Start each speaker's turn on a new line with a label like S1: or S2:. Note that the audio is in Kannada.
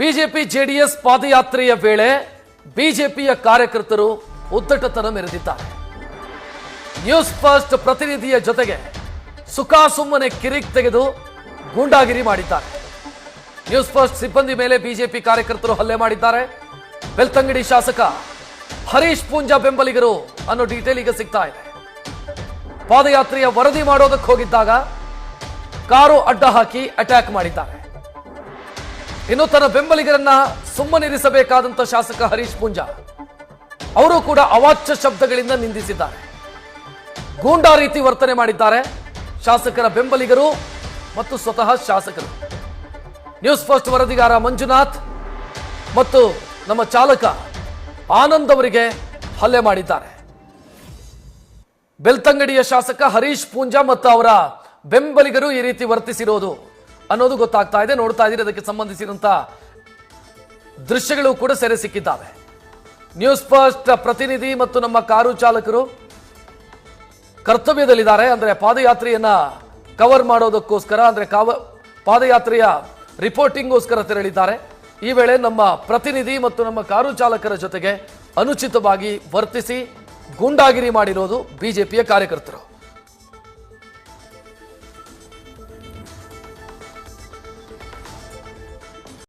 S1: ಬಿಜೆಪಿ ಜೆಡಿಎಸ್ ಪಾದಯಾತ್ರೆಯ ವೇಳೆ ಬಿಜೆಪಿಯ ಕಾರ್ಯಕರ್ತರು ಉದ್ದಟತನ ಮೆರೆದಿದ್ದಾರೆ. ನ್ಯೂಸ್ ಫಸ್ಟ್ ಪ್ರತಿನಿಧಿಯ ಜೊತೆಗೆ ಸುಖಾಸುಮ್ಮನೆ ಕಿರಿಕ್ ತೆಗೆದು ಗೂಂಡಾಗಿರಿ ಮಾಡಿದ್ದಾರೆ. ನ್ಯೂಸ್ ಫಸ್ಟ್ ಸಿಬ್ಬಂದಿ ಮೇಲೆ ಬಿಜೆಪಿ ಕಾರ್ಯಕರ್ತರು ಹಲ್ಲೆ ಮಾಡಿದ್ದಾರೆ. ಬೆಳ್ತಂಗಡಿ ಶಾಸಕ ಹರೀಶ್ ಪೂಂಜಾ ಬೆಂಬಲಿಗರು ಅನ್ನೋ ಡೀಟೇಲ್ ಈಗ ಸಿಗ್ತಾ ಇದೆ. ಪಾದಯಾತ್ರೆಯ ವರದಿ ಮಾಡೋದಕ್ಕೆ ಹೋಗಿದ್ದಾಗ ಕಾರು ಅಡ್ಡ ಹಾಕಿ ಅಟ್ಯಾಕ್ ಮಾಡಿದ್ದಾರೆ. ಇನ್ನು ತನ್ನ ಬೆಂಬಲಿಗರನ್ನ ಸುಮ್ಮನಿರಿಸಬೇಕಾದಂತ ಶಾಸಕ ಹರೀಶ್ ಪೂಂಜಾ. ಅವರು ಕೂಡ ಅವಾಚ್ಯ ಶಬ್ದಗಳಿಂದ ನಿಂದಿಸಿದ್ದಾರೆ. ಗೂಂಡಾ ರೀತಿ ವರ್ತನೆ ಮಾಡಿದ್ದಾರೆ ಶಾಸಕರ ಬೆಂಬಲಿಗರು ಮತ್ತು ಸ್ವತಃ ಶಾಸಕರು. ನ್ಯೂಸ್ ಫಸ್ಟ್ ವರದಿಗಾರ ಮಂಜುನಾಥ್ ಮತ್ತು ನಮ್ಮ ಚಾಲಕ ಆನಂದ್ ಅವರಿಗೆ ಹಲ್ಲೆ ಮಾಡಿದ್ದಾರೆ. ಬೆಳ್ತಂಗಡಿಯ ಶಾಸಕ ಹರೀಶ್ ಪೂಂಜಾ ಮತ್ತು ಅವರ ಬೆಂಬಲಿಗರು ಈ ರೀತಿ ವರ್ತಿಸಿರೋದು ಅನ್ನೋದು ಗೊತ್ತಾಗ್ತಾ ಇದೆ, ನೋಡ್ತಾ ಇದ್ದೀರಿ, ಅದಕ್ಕೆ ಸಂಬಂಧಿಸಿದಂತ ದೃಶ್ಯಗಳು ಕೂಡ ಸೆರೆ ಸಿಕ್ಕಿದ್ದಾವೆ. ನ್ಯೂಸ್ ಫಸ್ಟ್ ಪ್ರತಿನಿಧಿ ಮತ್ತು ನಮ್ಮ ಕಾರು ಚಾಲಕರು ಕರ್ತವ್ಯದಲ್ಲಿದ್ದಾರೆ. ಅಂದ್ರೆ ಪಾದಯಾತ್ರೆಯನ್ನ ಕವರ್ ಮಾಡೋದಕ್ಕೋಸ್ಕರ, ಅಂದ್ರೆ ಕಾವ, ಪಾದಯಾತ್ರೆಯ ರಿಪೋರ್ಟಿಂಗ್ಗೋಸ್ಕರ ತೆರಳಿದ್ದಾರೆ. ಈ ವೇಳೆ ನಮ್ಮ ಪ್ರತಿನಿಧಿ ಮತ್ತು ನಮ್ಮ ಕಾರು ಚಾಲಕರ ಜೊತೆಗೆ ಅನುಚಿತವಾಗಿ ವರ್ತಿಸಿ ಗೂಂಡಾಗಿರಿ ಮಾಡಿರೋದು ಬಿಜೆಪಿಯ ಕಾರ್ಯಕರ್ತರು.